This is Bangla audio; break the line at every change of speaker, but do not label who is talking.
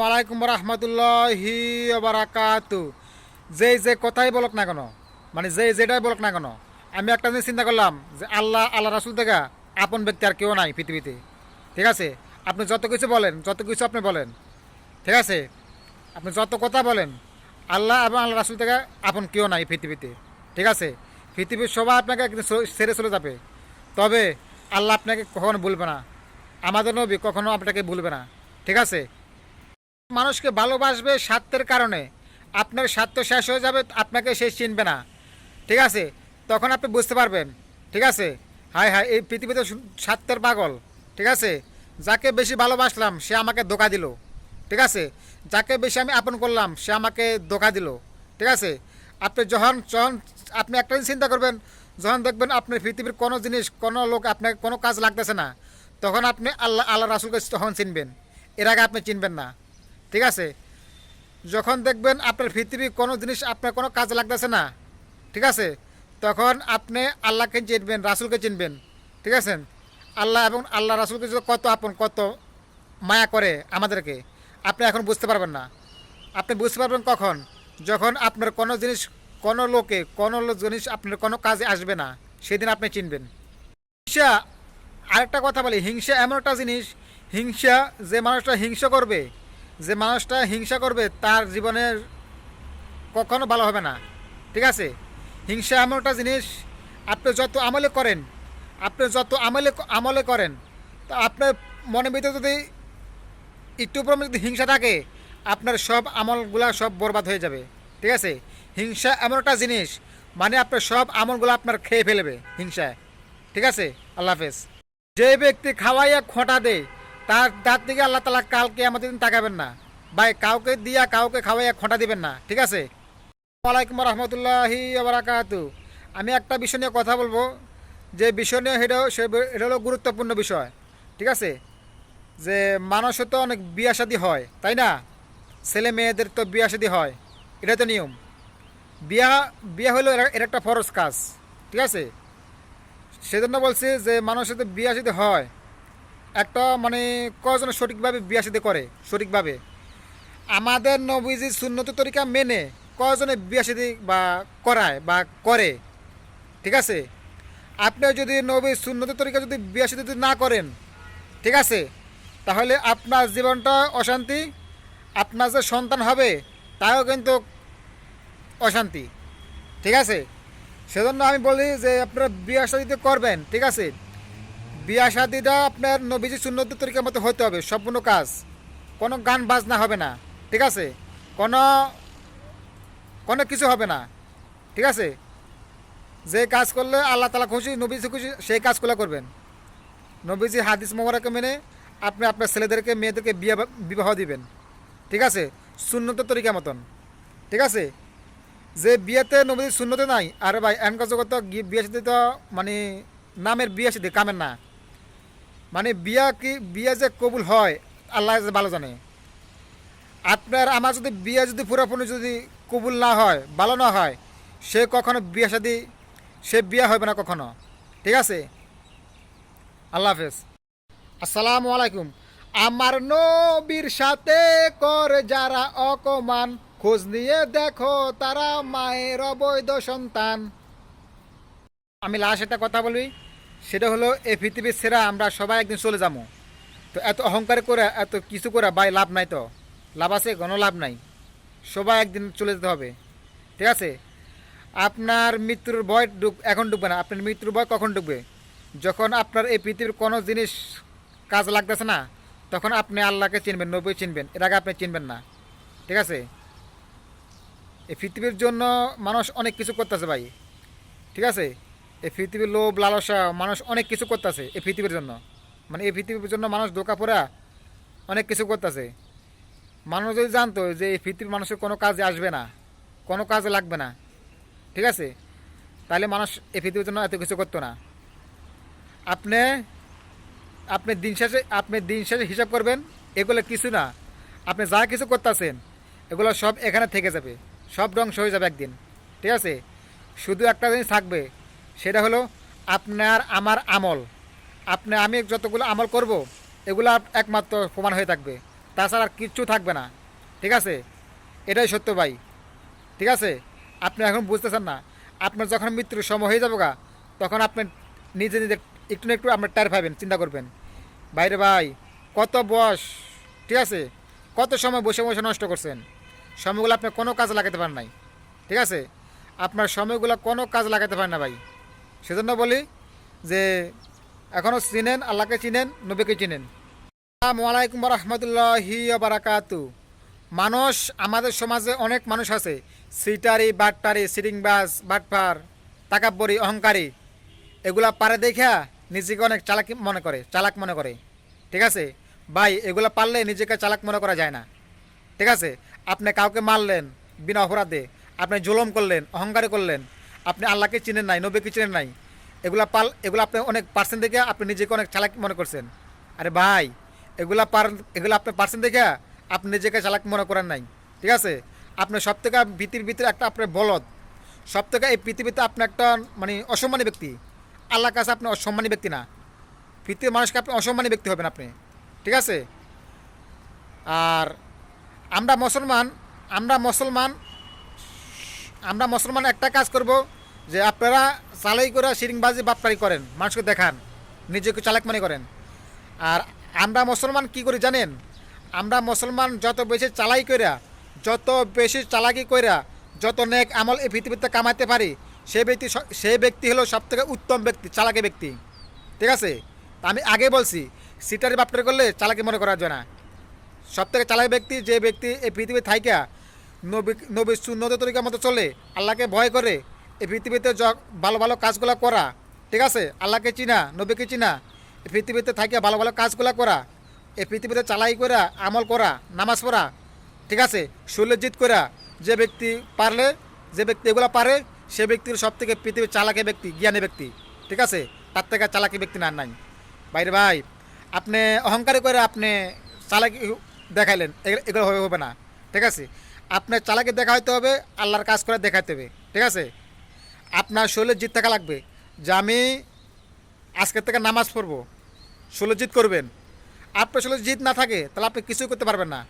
আসসালামু আলাইকুম রহমতুল্লাহি বারাকাতু যেই যে কথাই বলক না কেন মানে যেই যেটাই বলক না কেন, আমি একটা জিনিস চিন্তা করলাম যে আল্লাহ আল্লাহ রাসুল থেকে আপন ব্যক্তি আর কেউ নাই পৃথিবীতে। ঠিক আছে? আপনি যত কিছু বলেন, যত কিছু আপনি বলেন, ঠিক আছে? আপনি যত কথা বলেন, আল্লাহ এবং আল্লাহ রাসুল থেকে আপন কেউ নাই পৃথিবীতে। ঠিক আছে? পৃথিবীর সবাই আপনাকে একদিন সেরে চলে যাবে। তবে আল্লাহ আপনাকে কখনো ভুলবে না। আমাদের নবী কখনো আপনাকে ভুলবে না। ঠিক আছে? মানুষকে ভালোবাসবে স্বার্থের কারণে। আপনার স্বার্থ শেষ হয়ে যাবে, আপনাকে সে চিনবে না। ঠিক আছে? তখন আপনি বুঝতে পারবেন। ঠিক আছে? হায় হায়, এই পৃথিবীতে স্বার্থের পাগল। ঠিক আছে? যাকে বেশি ভালোবাসলাম, সে আমাকে ধোকা দিল। ঠিক আছে? যাকে বেশি আমি আপন করলাম, সে আমাকে ধোকা দিল। ঠিক আছে? আপনি যখন যখন আপনি একটা চিন্তা করবেন, যখন দেখবেন আপনার পৃথিবীর কোনো জিনিস, কোনো লোক আপনাকে কোনো কাজ লাগতেছে না, তখন আপনি আল্লাহ আল্লাহ রাসুলকে তখন চিনবেন। এর আগে আপনি চিনবেন না। ঠিক আছে? যখন দেখবেন আপনার পৃথিবীর কোনো জিনিস আপনার কোনো কাজে লাগতেছে না, ঠিক আছে? তখন আপনি আল্লাহকে চিনবেন, রাসুলকে চিনবেন, ঠিক আছে? আল্লাহ এবং আল্লাহ রাসুলকে কত আপন, কত মায়া করে আমাদেরকে, আপনি এখন বুঝতে পারবেন না। আপনি বুঝতে পারবেন কখন? যখন আপনার কোনো জিনিস, কোনো লোকে, কোনো জিনিস আপনার কোনো কাজে আসবে না, সেদিন আপনি চিনবেন। হিংসা, আরেকটা কথা বলি, হিংসা এমন একটা জিনিস, হিংসা যে মানুষটা হিংসা করবে যে মানুষটা হিংসা করবে, তার জীবনের কখনো ভালো হবে না। ঠিক আছে? হিংসা এমন একটা জিনিস, আপনি যত আমলে করেন, আপনি যত আমলে আমলে করেন, তা আপনার মনের ভিতরে যদি একটু পরিমাণ যদি হিংসা থাকে, আপনার সব আমলগুলা সব বরবাদ হয়ে যাবে। ঠিক আছে? হিংসা এমন একটা জিনিস মানে আপনার সব আমলগুলো আপনার খেয়ে ফেলবে হিংসায়। ঠিক আছে? আল্লাহ হাফেজ। যে ব্যক্তি খাওয়াইয়া খোঁটা দেয় তার তার দিকে আল্লাহ তালা কালকে আমাদের দিন তাকাবেন না। ভাই, কাউকে দিয়া, কাউকে খাওয়াইয়া খোঁটা দিবেন না, ঠিক আছে? ওয়ালাইকুম রহমতুল্লাহি বারাকাতু। আমি একটা বিষয় নিয়ে কথা বলব। যে বিষয় নিয়ে সেটা সে এটা হলো গুরুত্বপূর্ণ বিষয়, ঠিক আছে? যে মানুষের তো অনেক বিয়া শাদী হয়, তাই না? ছেলে মেয়েদের তো বিয়া শাদী হয়, এটা তো নিয়ম। বিয়া বিয়া হলো এর একটা ফরজ কাজ, ঠিক আছে? সেজন্য বলছি যে মানুষের তো বিয়া হয় একটা মানে কজন সঠিকভাবে বিয়া শাদী করে? সঠিকভাবে। আমাদের নবীজি সুন্নত তরিকা মেনে কজনে বিয়া শাদী বা করায় বা করে? ঠিক আছে? আপনি যদি নবী সুন্নত তরিকা যদি বিয়া শাদী যদি না করেন, ঠিক আছে? তাহলে আপনার জীবনটা অশান্তি, আপনার যে সন্তান হবে তাও কিন্তু অশান্তি। ঠিক আছে? সেজন্য আমি বলি যে আপনারা বিয়া শাদিতে করবেন, ঠিক আছে? বিয়া শাদিটা আপনার নবীজি সুন্নত তরিকার মতো হতে হবে, সম্পূর্ণ কাজ। কোনো গান বাজনা হবে না, ঠিক আছে? কোনো কোনো কিছু হবে না, ঠিক আছে? যে কাজ করলে আল্লাহ তালা খুশি, নবীজি খুশি, সেই কাজগুলো করবেন। নবীজি হাদিস মোবারকে মেনে আপনি আপনার ছেলেদেরকে, মেয়েদেরকে বিয়ে, বিবাহ দিবেন, ঠিক আছে? শূন্যত তরিকা মতন, ঠিক আছে? যে বিয়েতে নবীজি শূন্যতে নাই, আরে ভাই এনকা জগত গি- বিয়ে সাথে তো মানে নামের বিয়ে সাথে কামের না। মানে বিয়া কি, বিয়ে যে কবুল হয়, আল্লাহ ভালো জানে। আপনার আমার যদি বিয়া যদি পুরোপুরি যদি কবুল না হয়, ভালো না হয়, সে কখনো বিয়া সাথে সে বিয়া হবে না কখনো। ঠিক আছে? আল্লাহ হাফেজ। আসসালামু আলাইকুম। আমার নবীর সাথে কর যারা অকমান খোঁজ নিয়ে দেখো তারা মায়ের অবৈধ সন্তান। আমি লাস্ট একটা কথা বলি। সেটা হলো, এই পৃথিবীর সেরা আমরা সবাই একদিন চলে যাব। তো এত অহংকার করে, এত কিছু করে, ভাই, লাভ নাই তো। লাভ আছে, কোনো লাভ নাই। সবাই একদিন চলে যেতে হবে। ঠিক আছে? আপনার মৃত্যুর ভয় ডুব, এখন ডুববে না। আপনার মৃত্যুর ভয় কখন ডুববে? যখন আপনার এই পৃথিবীর কোনো জিনিস কাজ লাগতেছে না, তখন আপনি আল্লাহকে চিনবেন নবী চিনবেন। এর আগে আপনি চিনবেন না। ঠিক আছে? এই পৃথিবীর জন্য মানুষ অনেক কিছু করতেছে, ভাই। ঠিক আছে? এই পৃথিবীর লোভ, লালসা, মানুষ অনেক কিছু করতেছে এই পৃথিবীর জন্য। মানে এই পৃথিবীর জন্য মানুষ ধোকা পড়া অনেক কিছু করতেছে। মানুষ যদি জানতো যে এই পৃথিবীর মানুষের কোনো কাজে আসবে না, কোনো কাজে লাগবে না, ঠিক আছে? তাহলে মানুষ এই পৃথিবীর জন্য এত কিছু করতো না। আপনি আপনি দিন শেষে, আপনি দিন শেষে হিসাব করবেন, এগুলো কিছু না। আপনি যা কিছু করতেছেন, এগুলো সব এখানে থেকে যাবে, সব ধ্বংস হয়ে যাবে একদিন, ঠিক আছে? শুধু একটা জিনিস থাকবে সেটা হলো আপনার আমার আমল। আপনি আমি যতগুলো আমল করব, এগুলো একমাত্র প্রমাণ হয়ে থাকবে। তাছাড়া আর কিচ্ছু থাকবে না। ঠিক আছে? এটাই সত্য ভাই। ঠিক আছে? আপনি এখন বুঝতেছেন না। আপনার যখন মৃত্যুর সময় হয়ে যাব গা, তখন আপনি নিজে নিজে একটু না একটু আপনার টায়ার পাবেন, চিন্তা করবেন। বাইরে ভাই, কত বয়স? ঠিক আছে? কত সময় বসে বসে নষ্ট করছেন? সময়গুলো আপনি কোনো কাজ লাগাতে পারেন নাই। ঠিক আছে? আপনার সময়গুলো কোনো কাজ লাগাতে পারেন না ভাই। সেজন্য বলি যে এখনও চিনেন, আল্লাহকে চিনেন, নবীকে চিনেন। আসসালামু আলাইকুম রহমতুল্লাহি বারাকাতু মানুষ, আমাদের সমাজে অনেক মানুষ আছে। সিটারি, বাটপারি সিরিংবাজ বাটপার, তাকাব্বরি, অহংকারী, এগুলা পারে দেখা নিজেকে অনেক চালাক মনে করে, চালাক মনে করে। ঠিক আছে? ভাই, এগুলো পারলে নিজেকে চালাক মনে করা যায় না। ঠিক আছে? আপনি কাউকে মারলেন, বিনা অপরাধে। আপনি জুলম করলেন, অহংকারী করলেন আপনি আল্লাহকে চিনেন নাই, নবীকে চিনেন নাই, এগুলা পাল, এগুলো আপনি অনেক পার্সেন্ট দেখে আপনি নিজেকে অনেক চালাক মনে করছেন। আরে ভাই, এগুলা পার, এগুলো আপনি পার্সেন্ট দেখে আপনি নিজেকে চালাক মনে করেন নাই, ঠিক আছে? আপনি সব থেকে ভীতির ভিতরে একটা আপনার বলদ সব থেকে এই পৃথিবীতে আপনি একটা মানে অসম্মানী ব্যক্তি। আল্লাহর কাছে আপনি অসম্মানী ব্যক্তি না। পৃথিবীর মানুষকে আপনি অসম্মানী ব্যক্তি হবেন আপনি, ঠিক আছে? আর আমরা মুসলমান আমরা মুসলমান আমরা মুসলমান একটা কাজ করব যে আপনারা চালাই করে সিরিংবাজি বাটপারি করেন, মানুষকে দেখান, নিজেকে চালাক মনে করেন। আর আমরা মুসলমান কি করি জানেন? আমরা মুসলমান যত বেশি চালাই কইরা, যত বেশি চালাকি কইরা, যত নেক আমল এই পৃথিবীতে কামাইতে পারি সেই ব্যক্তি স- সেই ব্যক্তি হলো সব থেকে উত্তম ব্যক্তি, চালাকি ব্যক্তি। ঠিক আছে? আমি আগে বলছি, সিটারি, বাপটারি করলে চালাকি মনে করা যায় না। সব থেকে চালাক ব্যক্তি, যে ব্যক্তি এই পৃথিবী থাইকা নবী নবী সুন্নত তরিকার মতো চলে, আল্লাহকে ভয় করে, এই পৃথিবীতে ভালো ভালো কাজগুলো করা, ঠিক আছে? আল্লাহকে চিনা, নবীকে চিনা, এই পৃথিবীতে থাকিয়া ভালো ভালো কাজগুলো করা, এই পৃথিবীতে চালাই করা আমল করা, নামাজ পড়া, ঠিক আছে? সুলজ্জিত করা যে ব্যক্তি পারলে, যে ব্যক্তি এগুলো পারে, সে ব্যক্তির সব থেকে পৃথিবীর চালাকি ব্যক্তি, জ্ঞানী ব্যক্তি, ঠিক আছে? তার থেকে চালাকি ব্যক্তি না নাই। বাইরে ভাই, আপনি অহংকারী করে আপনি চালাকি দেখাইলেন, এগুলো- হবে না, ঠিক আছে? আপনার চালাকি দেখাইতে হবে, আল্লাহর কাজ করে দেখাইতে হবে, ঠিক আছে? আপনার শরীরে জিত থাকা লাগবে। যে আমি আজকের থেকে নামাজ পড়ব ষোলো জিত করবেন। আপনার ষোলো জিত না থাকে, তাহলে আপনি কিছুই করতে পারবেন না।